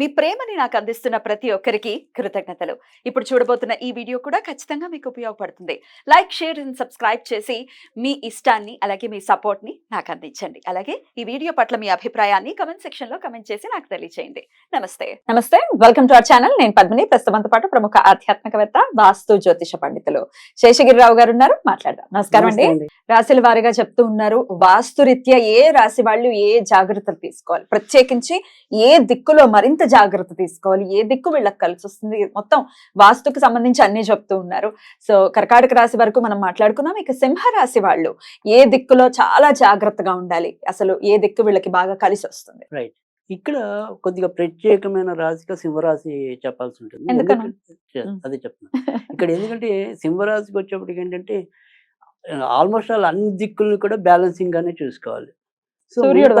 మీ ప్రేమని నాకు అందిస్తున్న ప్రతి ఒక్కరికి కృతజ్ఞతలు. ఇప్పుడు చూడబోతున్న ఈ వీడియో కూడా ఖచ్చితంగా మీకు ఉపయోగపడుతుంది. లైక్ షేర్ అండ్ సబ్స్క్రైబ్ చేసి మీ ఇష్టాన్ని అలాగే మీ సపోర్ట్ని నాకు అందించండి. అలాగే ఈ వీడియో పట్ల మీ అభిప్రాయాన్ని కమెంట్ సెక్షన్లో కమెంట్ చేసి నాకు తెలియజేయండి నమస్తే. నమస్తే. వెల్కమ్ టు అవర్ ఛానల్ నేను పద్మిని. ప్రస్తుతంతో పాటు ప్రముఖ ఆధ్యాత్మికవేత్త వాస్తు జ్యోతిష పండితులు శేషగిరిరావు గారు ఉన్నారు. మాట్లాడదాం. నమస్కారం అండి. రాశుల వారిగా చెప్తూ ఉన్నారు వాస్తు రీత్యా ఏ రాశి వాళ్ళు ఏ జాగ్రత్తలు తీసుకోవాలి? ప్రత్యేకించి ఏ దిక్కులో మరింత జాగ్రత్త తీసుకోవాలి. ఏ దిక్కు వీళ్ళకి కలిసి వస్తుంది మొత్తం వాస్తుకు సంబంధించి అన్ని చెప్తూ ఉన్నారు. సో కర్కాటక రాశి వరకు మనం మాట్లాడుకున్నాం ఇక సింహ రాశి వాళ్ళు ఏ దిక్కులో చాలా జాగ్రత్తగా ఉండాలి? అసలు ఏ దిక్కు వీళ్ళకి బాగా కలిసి వస్తుంది ఇక్కడ కొద్దిగా ప్రత్యేకమైన రాశిగా సింహరాశి చెప్పాల్సి ఉంటుంది. అదే చెప్తున్నా. ఇక్కడ ఎందుకంటే సింహరాశికి వచ్చేప్పటికి ఏంటంటే ఆల్మోస్ట్ ఆల్ అన్ని దిక్కుల్ని కూడా బ్యాలెన్సింగ్ గానే చూసుకోవాలి. సూర్యుడు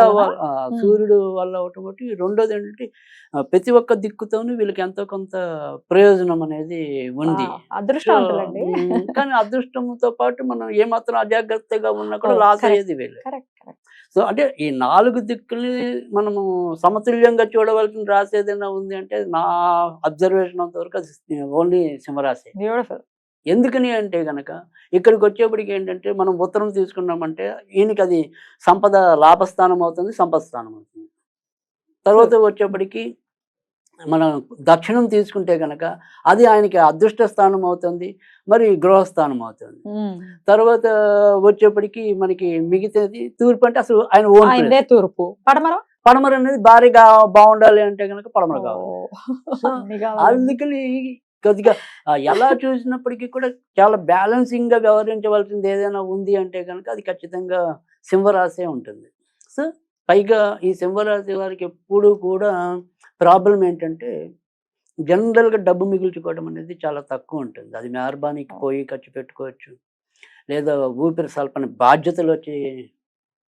సూర్యుడు వల్ల ఒకటి ఒకటి రెండోది ఏంటంటే ప్రతి ఒక్క దిక్కుతోనూ వీళ్ళకి ఎంతో కొంత ప్రయోజనం అనేది ఉంది. ఉం, కానీ అదృష్టంతో పాటు మనం ఏమాత్రం అజాగ్రత్తగా ఉన్నా కూడా లాస్. అయ్యేది వీళ్ళు. సో అంటే ఈ నాలుగు దిక్కుల్ని మనము సమతుల్యంగా చూడవలసిన రాశి ఏదైనా ఉంది అంటే నా అబ్జర్వేషన్ అంతవరకు అది ఓన్లీ సింహరాశి. బ్యూటిఫుల్. ఎందుకని అంటే గనక ఇక్కడికి వచ్చేప్పటికి ఏంటంటే మనం ఉత్తరం తీసుకున్నామంటే ఈయనకి అది సంపద లాభస్థానం అవుతుంది సంపద స్థానం అవుతుంది. తర్వాత వచ్చేప్పటికి మనం దక్షిణం తీసుకుంటే గనక అది ఆయనకి అదృష్ట స్థానం అవుతుంది మరి గృహస్థానం అవుతుంది. తర్వాత వచ్చేప్పటికి మనకి మిగతాది తూర్పు అంటే అసలు ఆయన ఓన్ తూర్పు. పడమరం? పడమర అనేది భారీగా బాగుండాలి అంటే కనుక పడమర కావాలి. అందుకని కొద్దిగా ఎలా చూసినప్పటికీ కూడా చాలా బ్యాలెన్సింగ్గా వ్యవహరించవలసింది ఏదైనా ఉంది అంటే కనుక అది ఖచ్చితంగా సింహరాశే ఉంటుంది. సో పైగా ఈ సింహరాశి వారికి ఎప్పుడు కూడా ప్రాబ్లం ఏంటంటే జనరల్గా డబ్బు మిగుల్చుకోవడం అనేది చాలా తక్కువ ఉంటుంది. అది మెహర్బానీకి పోయి ఖర్చు పెట్టుకోవచ్చు. లేదా ఊపిరి సల్పని బాధ్యతలు వచ్చి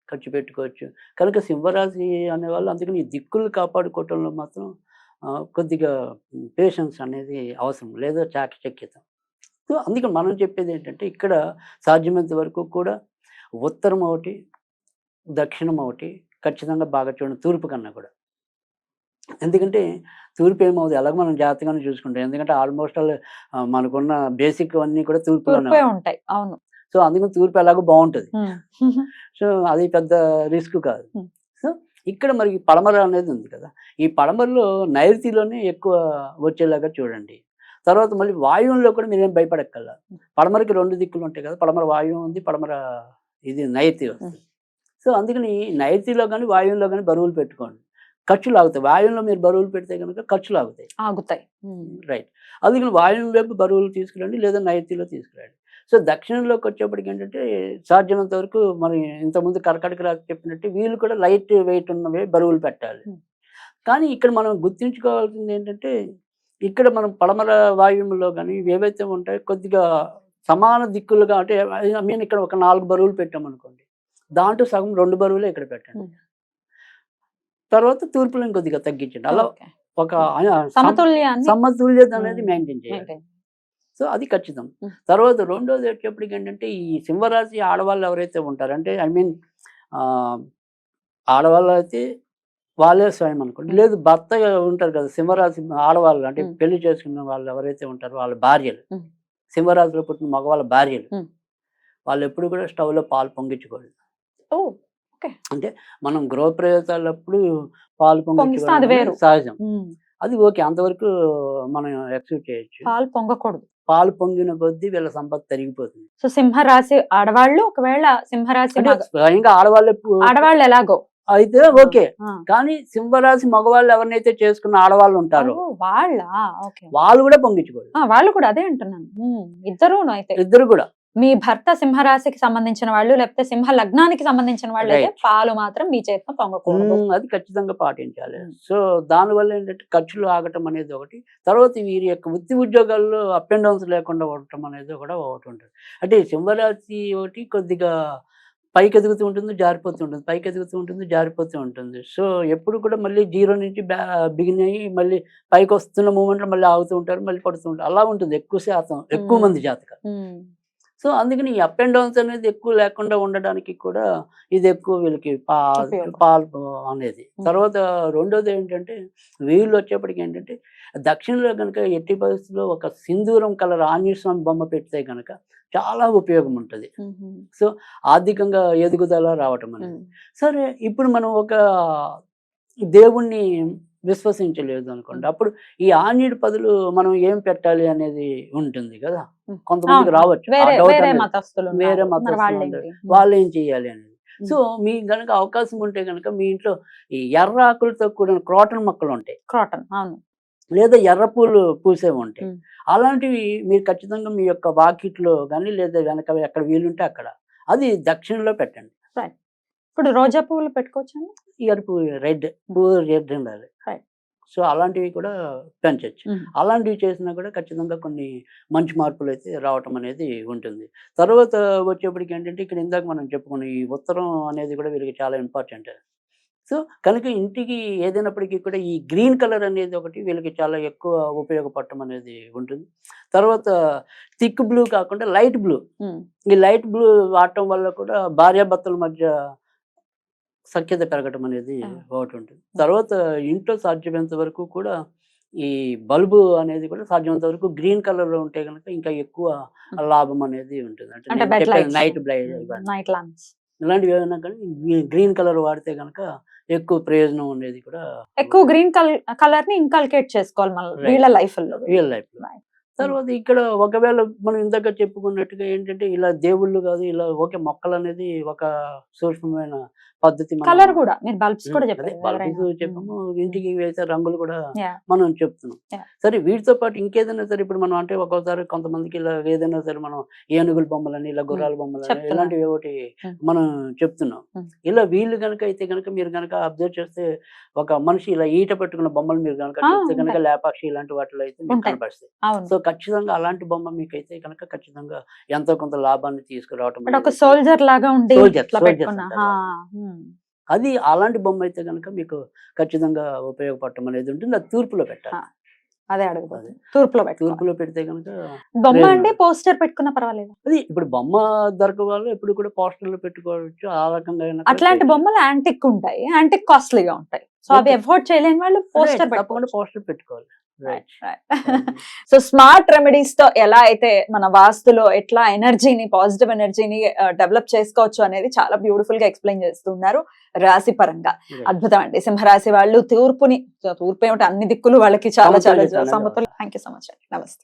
ఖర్చు పెట్టుకోవచ్చు. కనుక సింహరాశి అనేవాళ్ళు అందుకని ఈ దిక్కులు కాపాడుకోవటంలో మాత్రం కొద్దిగా పేషెన్స్ అనేది అవసరం లేదా చాకచక్యత. సో అందుకని మనం చెప్పేది ఏంటంటే ఇక్కడ సాధ్యమైనంత వరకు కూడా ఉత్తరం ఒకటి దక్షిణం ఒకటి ఖచ్చితంగా బాగా చూడండి తూర్పు కన్నా కూడా. ఎందుకంటే తూర్పు ఏమవుతుంది ఎలాగో మనం జాగ్రత్తగానే చూసుకుంటాం. ఎందుకంటే ఆల్మోస్ట్ ఆల్ మనకున్న బేసిక్ అన్నీ కూడా తూర్పులోనే తూర్పే. ఉంటాయి. అవును. సో అందుకని తూర్పు ఎలాగో బాగుంటుంది. సో అది పెద్ద రిస్క్ కాదు. ఇక్కడ మరి పడమర అనేది ఉంది కదా. ఈ పడమరలో నైరుతిలోనే ఎక్కువ వచ్చేలాగా చూడండి. తర్వాత మళ్ళీ వాయువులో కూడా మీరేం భయపడక్కల పడమరకి రెండు దిక్కులు ఉంటాయి కదా. పడమర వాయువు ఉంది పడమర ఇది నైరుతి వస్తుంది. సో అందుకని నైరుతిలో కానీ వాయువులో కానీ బరువులు పెట్టుకోండి. ఖర్చులు ఆగుతాయి వాయువులో మీరు బరువులు పెడితే కనుక ఖర్చులు ఆగుతాయి. ఆగుతాయి. రైట్. అందుకని వాయువు వైపు బరువులు తీసుకురండి లేదా నైరుతిలో తీసుకురండి. సో దక్షిణంలోకి వచ్చేప్పటికి ఏంటంటే సాధ్యమైనంత వరకు మరి ఇంతకుముందు కర్కాటక రాజు చెప్పినట్టు వీళ్ళు కూడా లైట్ వెయిట్ ఉన్నవే బరువులు పెట్టాలి. కానీ ఇక్కడ మనం గుర్తుంచుకోవాల్సింది ఏంటంటే ఇక్కడ మనం పడమర వాయువులో కానీ ఏవైతే ఉంటాయో కొద్దిగా సమాన దిక్కులుగా అంటే మీన్ ఇక్కడ ఒక నాలుగు బరువులు పెట్టామనుకోండి దాంట్లో సగం రెండు బరువులే ఇక్కడ పెట్టండి. తర్వాత తూర్పులో ఇంకొద్దిగా తగ్గించండి అలా. ఒక సమతుల్యత అనేది. మెయింటైన్ చేయాలి. సో అది ఖచ్చితం. తర్వాత రెండోది వచ్చేప్పటికి ఏంటంటే ఈ సింహరాశి ఆడవాళ్ళు ఎవరైతే ఉంటారో అంటే ఐ మీన్ ఆడవాళ్ళు అయితే వాళ్ళే స్వయం అనుకోండి. లేదు భర్త ఉంటారు కదా సింహరాశి ఆడవాళ్ళు అంటే. పెళ్ళి చేసుకున్న వాళ్ళు ఎవరైతే ఉంటారో వాళ్ళ భార్యలు. సింహరాశిలో పుట్టిన మగవాళ్ళ భార్యలు. వాళ్ళు ఎప్పుడు కూడా స్టవ్లో పాలు పొంగించకూడదు ఓ మనం గృహప్రవేశాలప్పుడు పాలు పొంగించడం సహజం. అది ఓకే అంతవరకు మనం ఎక్సెప్ట్ చేయొచ్చు పాలు పొంగకూడదు పాలు పొంగిన కొద్దీ వీళ్ళ సంపద తరిగిపోతుంది. సో సింహరాశి ఆడవాళ్ళు ఒకవేళ సింహరాశి స్వయంగా ఆడవాళ్ళు ఆడవాళ్ళు ఎలాగో. అయితే ఓకే. కానీ సింహరాశి మగవాళ్ళు ఎవరినైతే చేసుకున్న ఆడవాళ్ళు ఉంటారో వాళ్ళ? వాళ్ళు కూడా పొంగించుకోరు వాళ్ళు కూడా అదే అంటున్నాను. అయితే. ఇద్దరు కూడా. మీ భర్త సింహరాశికి సంబంధించిన వాళ్ళు లేకపోతే సింహ లగ్నానికి సంబంధించిన వాళ్ళు అయితే. పాలు మాత్రం మీ చేతిలో పొంగకూడదు అది ఖచ్చితంగా పాటించాలి. సో దానివల్ల ఏంటంటే ఖర్చులు ఆగటం అనేది ఒకటి తర్వాత వీరి యొక్క వృత్తి ఉద్యోగాల్లో అప్ అండ్ డౌన్స్ లేకుండా ఉండటం అనేది కూడా ఒకటి ఉంటుంది అంటే సింహరాశి ఒకటి కొద్దిగా పైకి ఎదుగుతూ ఉంటుంది జారిపోతూ ఉంటుంది పైకి ఎదుగుతూ ఉంటుంది జారిపోతూ ఉంటుంది సో ఎప్పుడు కూడా మళ్ళీ జీరో నుంచి బిగిన్ అయ్యి మళ్ళీ పైకి వస్తున్న మూమెంట్లో మళ్ళీ ఆగుతూ ఉంటారు మళ్ళీ పడుతూ ఉంటారు అలా ఉంటుంది ఎక్కువ శాతం ఎక్కువ. మంది జాతకాలు. సో అందుకని ఈ అప్ అండ్ డౌన్స్ అనేది ఎక్కువ లేకుండా ఉండడానికి కూడా ఇది ఎక్కువ వీళ్ళకి పా ఉపయోగం. పాలు అనేది. తర్వాత రెండోది ఏంటంటే వీళ్ళు వచ్చేప్పటికి ఏంటంటే దక్షిణలో కనుక ఎట్టి పరిస్థితుల్లో ఒక సింధూరం కలర్ ఆంజనేయ స్వామి బొమ్మ పెడితే కనుక చాలా ఉపయోగం ఉంటుంది. ఆర్థికంగా ఎదుగుదల రావటం అనేది. సరే ఇప్పుడు మనం ఒక దేవుణ్ణి విశ్వసించలేదు అనుకోండి. అప్పుడు ఈ ఆంజనేయుడి పదులు మనం ఏం పెట్టాలి అనేది ఉంటుంది కదా. కొంతమందికి. రావచ్చు. వేరే. మతస్థులు. వాళ్ళు ఏం చేయాలి అనేది. సో మీకు గనక అవకాశం ఉంటే గనక మీ ఇంట్లో ఈ ఎర్ర ఆకులతో కూడిన క్రోటన్ మొక్కలు ఉంటాయి. క్రాటన్ అవును. లేదా ఎర్ర పూలు పూసేవి ఉంటాయి. మ్. అలాంటివి మీరు ఖచ్చితంగా మీ యొక్క వాకిట్లో కానీ లేదా వెనక ఎక్కడ వీలుంటే అక్కడ. అది దక్షిణలో పెట్టండి. ఇప్పుడు రోజా పువ్వులు పెట్టుకోవచ్చండి? ఎరుపు రెడ్ పూ రెడ్ ఉండాలి. Right. సో అలాంటివి కూడా పెంచవచ్చు. అలాంటివి చేసినా కూడా ఖచ్చితంగా కొన్ని మంచి మార్పులు అయితే రావటం అనేది ఉంటుంది. తర్వాత వచ్చేప్పటికి ఏంటంటే ఇక్కడ ఇందాక మనం చెప్పుకున్న ఈ ఉత్తరం అనేది కూడా వీళ్ళకి చాలా ఇంపార్టెంట్ సో కనుక ఇంటికి ఏదైనప్పటికీ కూడా ఈ గ్రీన్ కలర్ అనేది ఒకటి వీళ్ళకి చాలా ఎక్కువ ఉపయోగపడటం అనేది ఉంటుంది. తర్వాత థిక్ బ్లూ కాకుండా లైట్ బ్లూ. ఈ లైట్ బ్లూ వాడటం వల్ల కూడా భార్యాభర్తల మధ్య సఖ్యత పెరగటం అనేది. ఒకటి ఉంటుంది తర్వాత ఇంట్లో సాధ్యమైనంత వరకు కూడా ఈ బల్బు అనేది కూడా సాధ్యమైనంత వరకు గ్రీన్ కలర్లో ఉంటే కనుక ఇంకా ఎక్కువ లాభం అనేది ఉంటుంది. అంటే. నైట్ బ్లైట్ ఇలాంటివి ఏమైనా కానీ గ్రీన్ కలర్ వాడితే కనుక ఎక్కువ ప్రయోజనం అనేది కూడా ఎక్కువ గ్రీన్ కలర్ని ఇంకల్కేట్ చేసుకోవాలి మన Right. వీళ్ళ లైఫ్లో రియల్ లైఫ్లో. తర్వాత ఇక్కడ ఒకవేళ మనం ఇందాక చెప్పుకున్నట్టుగా ఏంటంటే ఇలా దేవుళ్ళు కాదు ఇలా ఓకే మొక్కలు అనేది ఒక సూక్ష్మమైన పద్ధతి కలర్ కూడా మీరు బల్బ్స్ కూడా చెప్పారు. చెప్పాము ఇంటికి వేసే రంగులు కూడా. మనం చెప్తున్నాం. సరే వీటితో పాటు ఇంకేదైనా సరే ఇప్పుడు మనం అంటే ఒక్కోసారి కొంతమందికి ఇలా ఏదైనా సరే మనం ఏనుగుల బొమ్మలని ఇలా గుర్రాల బొమ్మలని. ఇలాంటివి ఒకటి. మనం చెప్తున్నాం. ఇలా వీళ్ళు కనుక అయితే కనుక మీరు కనుక అబ్జర్వ్ చేస్తే ఒక మనిషి ఇలా ఈట పెట్టుకున్న బొమ్మలు మీరు కనుక చూస్తే కనుక. లేపాక్షి ఇలాంటి వాటిలో అయితే మీకు అవును సో ఖచ్చితంగా అలాంటి బొమ్మ మీకు అయితే కనుక ఖచ్చితంగా ఎంతో కొంత లాభాన్ని తీసుకురావటం సోల్జర్ లాగా ఉండి ఇట్లా అది అలాంటి బొమ్మ అయితే కనుక మీకు ఖచ్చితంగా ఉపయోగపడటం అనేది ఉంటుంది. అది తూర్పులో పెట్టాలి. అదే అడుగుతుంది తూర్పులో పెట్టుకోవాలి తూర్పులో పెడితే కనుక బొమ్మ. అంటే పోస్టర్ పెట్టుకున్నా పర్వాలేదు? అది ఇప్పుడు బొమ్మ దొరక వాళ్ళు ఎప్పుడు కూడా పోస్టర్లు పెట్టుకోవచ్చు. ఆ రకంగా అట్లాంటి. బొమ్మలు యాంటిక్ ఉంటాయి. యాంటిక్ కాస్ట్లీగా ఉంటాయి. సో అవి. ఎఫోర్డ్ చేయలేని వాళ్ళు పోస్టర్ తప్పకుండా పోస్టర్ పెట్టుకోవాలి. సో స్మార్ట్ రెమెడీస్తో ఎలా అయితే మన వాస్తులో ఎట్లా ఎనర్జీని పాజిటివ్ ఎనర్జీని డెవలప్ చేసుకోవచ్చు అనేది చాలా బ్యూటిఫుల్గా ఎక్స్ప్లెయిన్ చేస్తున్నారు రాశి పరంగా. అద్భుతం అండి. సింహరాశి వాళ్ళు తూర్పుని తూర్పు ఏమిటి అన్ని దిక్కులు వాళ్ళకి చాలా చాలా సమతుల్యం థ్యాంక్ యూ సో మచ్ అండి. నమస్తే.